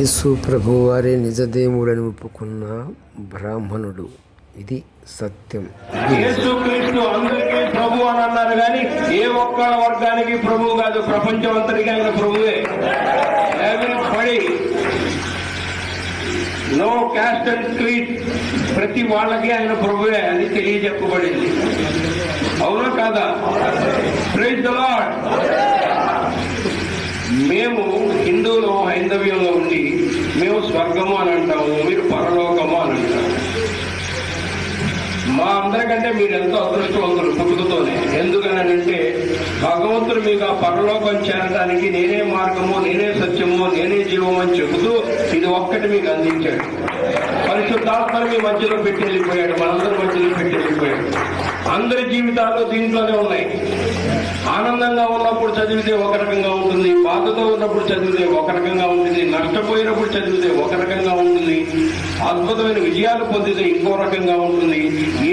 యేసు ప్రభువారే నిజదేవుడని ఒప్పుకున్న బ్రాహ్మణుడు. ఇది సత్యం. యేసుక్రీస్తు అందరికీ ప్రభు అని అన్నారు కానీ ఏ ఒక్క వర్గానికి ప్రభు కాదు ప్రపంచం అంతటికీ ఆయన ప్రభువే. పడి నో క్యాస్ట్ అండ్ క్రీట్ ప్రతి వాళ్ళకి ఆయన ప్రభువే అని తెలియజెప్పబడింది. అవునా కాదా? ప్రైజ్ ద లాడ్ మేము హిందువులు హైందవ్యంలో మేము స్వర్గము అని అంటాము మీరు పరలోకము అని అంటాము మా అందరికంటే మీరు ఎంతో అదృష్టవంతులు పుట్టుకతోనే. ఎందుకనంటే భగవంతుడు మీకు ఆ పరలోకం చేరడానికి నేనే మార్గము నేనే సత్యము నేనే జీవము అని చెబుతూ ఇది ఒక్కటి మీకు అందించాడు. పరిశుద్ధాత్మను మీ మధ్యలో పెట్టి వెళ్ళిపోయాడు మనందరి మధ్యలో పెట్టి వెళ్ళిపోయాడు. అందరి జీవితాలు దీంట్లోనే ఉన్నాయి. చదివితే ఒక రకంగా ఉంటుంది. బాధతో ఉన్నప్పుడు చదివితే ఒక రకంగా ఉంటుంది. నష్టపోయినప్పుడు చదివితే ఒక రకంగా ఉంటుంది. అద్భుతమైన విజయాలు పొందితే ఇంకో రకంగా ఉంటుంది.